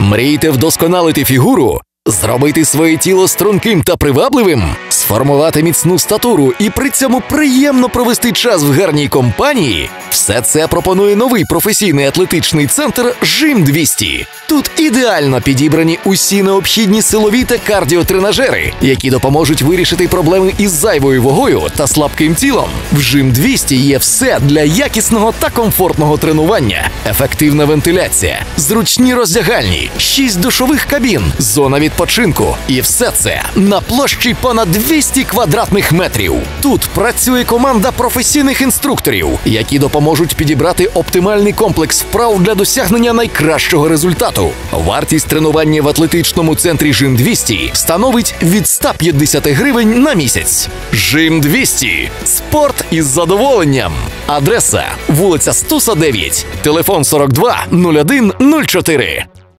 Мрієте вдосконалити фігуру, зробити своє тіло струнким та привабливим, сформувати міцну статуру і при цьому приємно провести час в гарній компанії. Все це пропонує новий професійний атлетичний центр Жим 200. Тут ідеально підібрані усі необхідні силові та кардіотренажери, які допоможуть вирішити проблеми із зайвою вагою та слабким тілом. В Жим 200 є все для якісного та комфортного тренування, ефективна вентиляція, зручні роздягальні, 6 душових кабін, зона відпочинку. І все це на площі понад 200 квадратних метрів. Тут працює команда професійних інструкторів, які допоможуть підібрати оптимальний комплекс вправ для досягнення найкращого результату. Вартість тренування в атлетичному центрі Жим 200 становить від 150 гривень на місяць. Жим 200 спорт із задоволенням. Адреса вулиця Стуса 9, телефон 42 01 04.